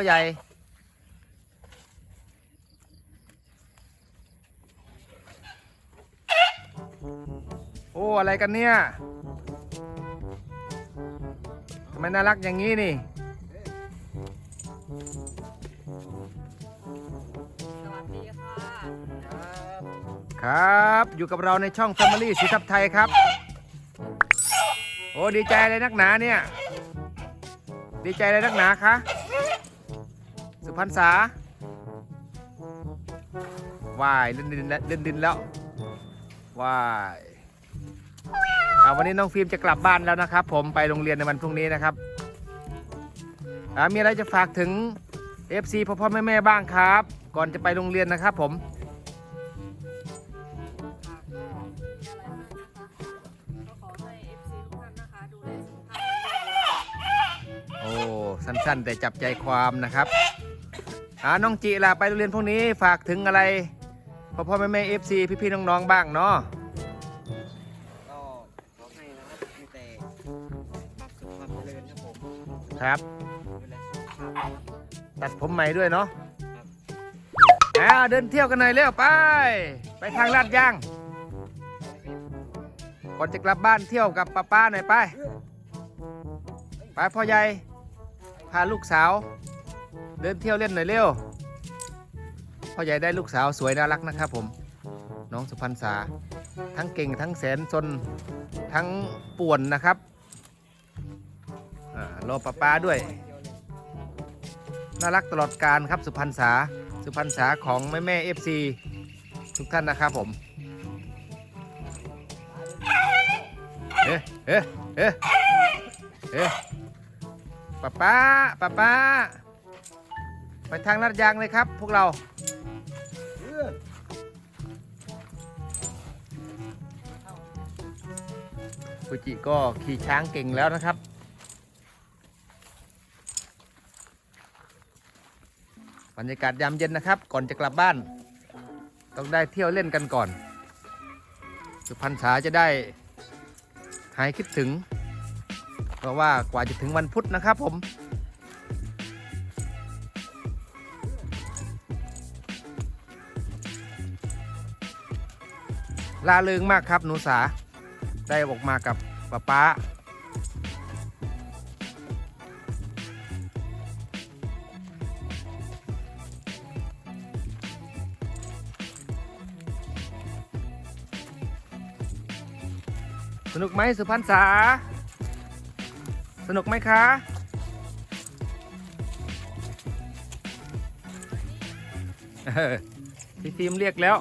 พ่อใหญ่โอ้อะไรกันเนี่ยทำไมน่ารักอย่างนี้นี่สวัสดีค่ะครับอยู่กับเราในช่อง Family สีทับไทยครับ โอ้ดีใจเลยนักหนาเนี่ย ดีใจเลยนักหนาคะ รรษาว่ายเล่นดินแล้วเล่นดินแล้วว่ายเอาวันนี้น้องฟิล์มจะกลับบ้านแล้วนะครับ ผมไปโรงเรียนในวันพรุ่งนี้นะครับมีอะไรจะฝากถึง FC พ่อพ่อแม่แม่บ้างครับ ก่อนจะไปโรงเรียนนะครับผมโอ้สั้นๆ แต่จับใจความนะครับ อ่าน้องจิล่ะไปโรงเรียนพวกนี้ฝากถึงอะไรพ่อพ่อแม่แม่เอฟซีพี่ๆน้องๆบ้างเนาะก็ขอให้นะครับมีแต่ความสุขความเจริญครับผมครับ ดูแลสุขภาพตัดผมใหม่ด้วยเนาะครับอ่าเดินเที่ยวกันหน่อยเร็วไป ไปทางลาดย่างก่อนจะกลับบ้านเที่ยวกับป้าป้าหน่อยไป ไปพ่อใหญ่พาลูกสาว เดินเที่ยวเล่นหน่อยเร็วพ่อใหญ่ได้ลูกสาวสวยน่ารักนะครับผม น้องสุพรรณษา ทั้งเก่งทั้งแสนซนทั้งป่วนนะครับรอป้าป้าด้วย น่ารักตลอดการครับสุพรรณษา สุพรรณษาของแม่แม่เอฟซีทุกท่านนะครับผมเอ๊ะเอ๊ะเอ๊ะเอ๊ะป้าป้าป้าป้า ไปทางลาดยางเลยครับ พวกเราฟูจิก็ขี่ช้างเก่งแล้วนะครับ บรรยากาศยามเย็นนะครับ ก่อนจะกลับบ้าน ต้องได้เที่ยวเล่นกันก่อน สุพรรณษาจะได้หายคิดถึง เพราะว่ากว่าจะถึงวันพุธนะครับผม ลาเริงมากครับหนูสา ได้ออกมากับป๊าป๊าสนุกไหมสุพรรณษา สนุกไหมคะ พี่ฟิล์มเรียกแล้ว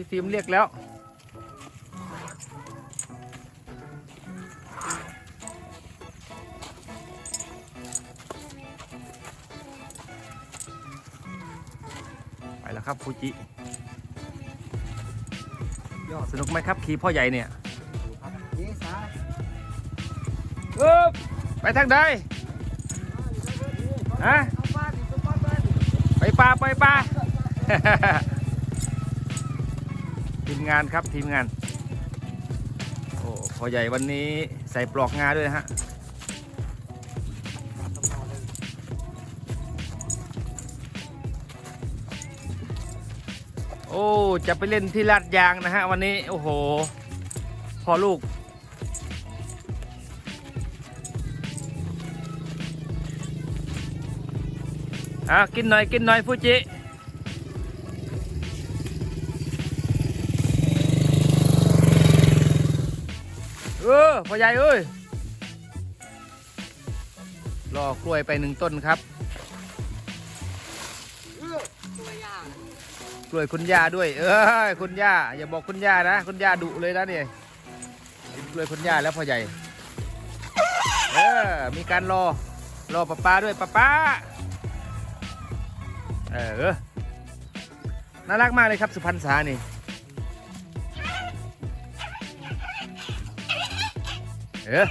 พี่ฟิล์มเรียกแล้ว ไปแล้วครับฟูจิ ยอดสนุกไหมครับขี่พ่อใหญ่เนี่ยเยสาอึ๊บไปทางใดฮะไปป่าไปป่า ทีมงานครับทีมงาน โอ้พ่อใหญ่วันนี้ใส่ปลอกงาด้วยนะฮะโอ้ จะไปเล่นที่ลาดยางนะฮะ วันนี้ โอ้โห พอลูก อะ กินหน่อย กินหน่อยฟูจิ ออพ่อใหญ่เอ้ยรอกล้วยไปหนึ่งต้นครับ กล้วยคุณย่าด้วย เอ้ยคุณย่าอย่าบอกคุณย่านะ คุณย่าดุเลยนะเนี่ยกินกล้วยคุณย่าแล้วพ่อใหญ่ เออมีการรอรอป้าป้าด้วยป้าป้าเออเออน่ารักมากเลยครับสุพรรณษานี่ เออ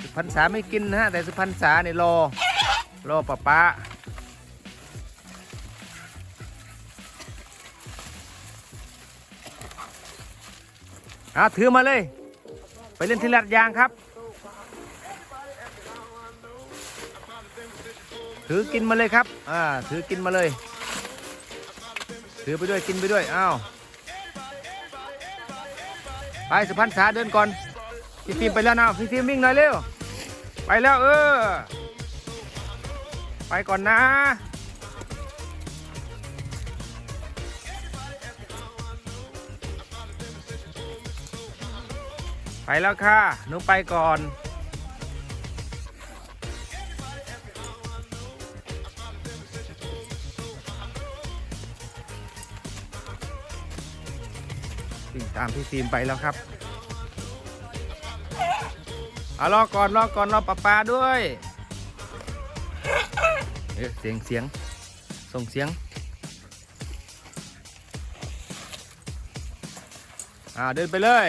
สุพรรณษาไม่กินนะฮะ แต่สุพรรณษาเนี่ยรอ รอป้าป้าอะถือมาเลย ไปเล่นที่ลาดยางครับ ถือกินมาเลยครับ อ่า ถือกินมาเลย ถือไปด้วยกินไปด้วยอ้าวไปสุพรรณษาเดินก่อนพี่ฟิล์มไปแล้วนะพี่ฟิล์มวิ่งหน่อยเร็วไปแล้วเออ ไปก่อนนะไปแล้วค่ะหนูไปก่อน วิ่งตามพี่ฟิล์มไปแล้วครับเอารอก่อนรอก่อนรอป้าปลาด้วยเอ๊ะเสียงเสียงส่งเสียงอ่าเดินไปเลย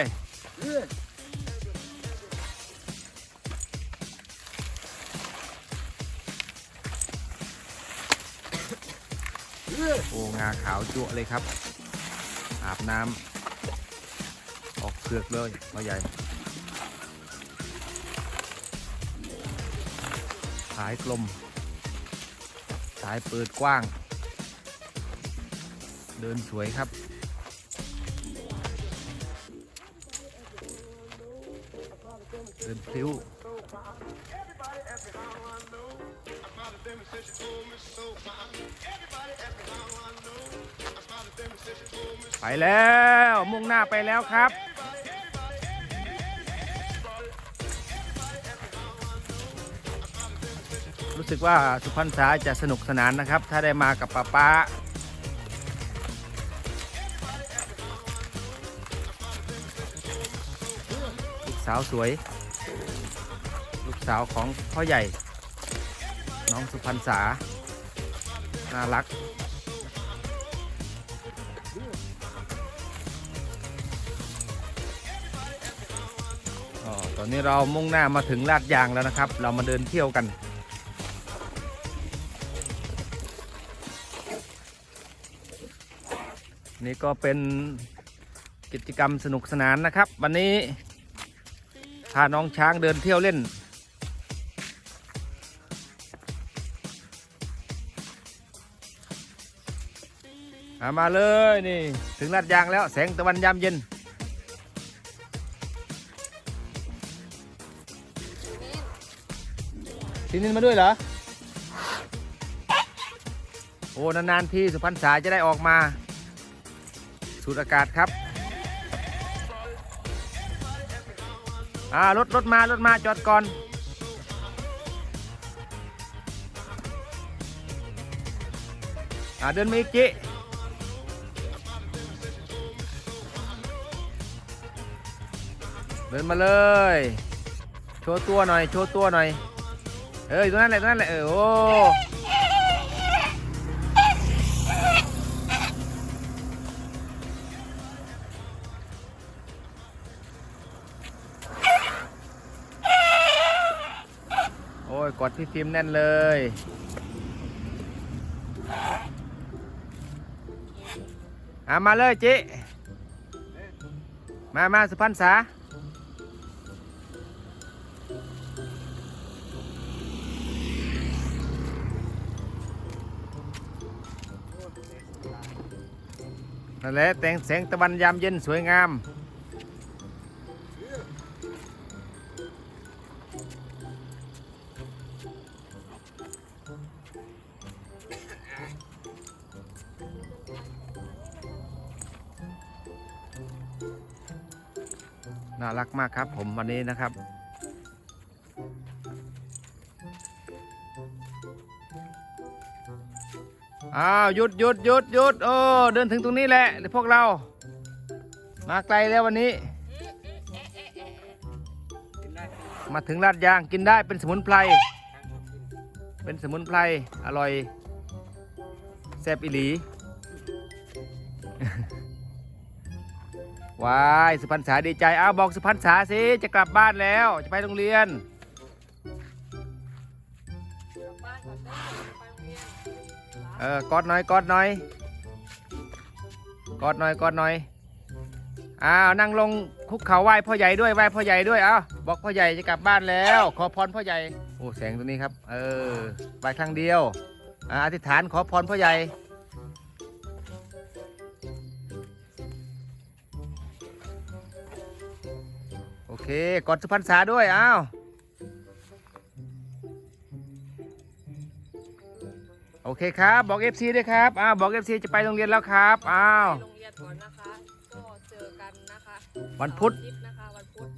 โอ้งาขาวจั่วเลยครับ อาบน้ำ ออกเผือกเลยพ่อใหญ่ สายกลม สายเปิดกว้าง เดินสวยครับ เดินพลิ้วไปแล้วมุ่งหน้าไปแล้วครับ สึกว่าสุพรรณษาจะสนุกสนานนะครับ ถ้าได้มากับป้าป้าลูกสาวสวย ลูกสาวของพ่อใหญ่ น้องสุพรรณษาน่ารักอ๋อตอนนี้เรามุ่งหน้ามาถึงลาดยางแล้วนะครับ เรามาเดินเที่ยวกัน นี่ก็เป็นกิจกรรมสนุกสนานนะครับ วันนี้พาน้องช้างเดินเที่ยวเล่นามาเลยนี่ถึงลาดยางแล้วแสงตะวันยามเย็นทีนินมาด้วยเหรอ โอ้ นาน ๆ ที่สุพรรณษาจะได้ออกมา สูดอากาศครับอ่ารถรถมารถมาจอดก่อนอ่าเดินมาอีกจิเดินมาเลย โชว์ตัวหน่อย โชว์ตัวหน่อย เอออยู่ตรงนั้นแหละตรงนั้นแหละเออโอ้ ยกดพี่ฟิล์มแน่นเลย อะมาเลยจิ มามาสุพรรณษานั่นแหละแต่งแสงตะวันยามเย็นสวยงาม น่ารักมากครับ ผมวันนี้นะครับ อ้าวหยุดหยุดหยุดหยุดโอ้เดินถึงตรงนี้แหละพวกเรา มาไกลแล้ววันนี้ มาถึงลาดยางกินได้เป็นสมุนไพร เป็นสมุนไพรอร่อยแซ่บอิหลี วายสุพรรณษาดีใจอ้าวบอกสุพรรณษาสิจะกลับบ้านแล้วจะไปโรงเรียนกลับบ้านก่อนเอไปโรอกอดหน่อยกอดหน่อยกอดหน่อยกอดหน่อยอ้าวนั่งลงคุกเข่าไหว้พ่อใหญ่ด้วยไหว้พ่อใหญ่ด้วยเอ้าบอกพ่อใหญ่จะกลับบ้านแล้ว ขอพรพ่อใหญ่โอ้แสงตัวนี้ครับ เออไหว้ครั้งเดียวอ่าอธิษฐานขอพรพ่อใหญ่ เค กดสุพรรษาด้วย อ้าว โอเคครับ บอก FC ด้วยครับ อ้าว บอก FC จะไปโรงเรียนแล้วครับ อ้าว ไปโรงเรียนก่อนนะคะ ก็เจอกันนะคะวันพุธ เสาร์อาทิตย์นะคะวันพุธ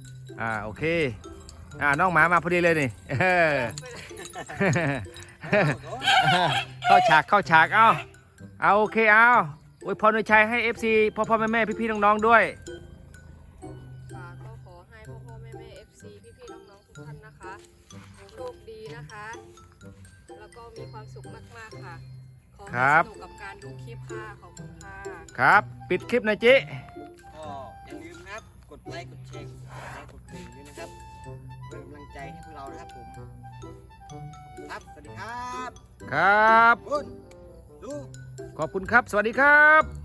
อ่า โอเค อ่า น้องหมามาพอดีเลยนี่เออไปเลยเข้าฉากเข้าฉาก เอาเอาโอเค เอาอวยพรในชัยให้ FC พ่อพ่อแม่แม่พี่พี่ๆน้องๆด้วย ขอครัให้บสนุกกับการดูคลิปค่ะ ขอบคุณค่ะ ครับ ปิดคลิปหนะจิก็อย่าลืมนะครับ กดไลค์ กดแชร์ กดติดตามกดกระดิ่งด้วยนะครับเป็นกำลังใจให้พวกเรานะครับผมครับ สวัสดีครับครับคุณดู ขอบคุณครับ สวัสดีครับ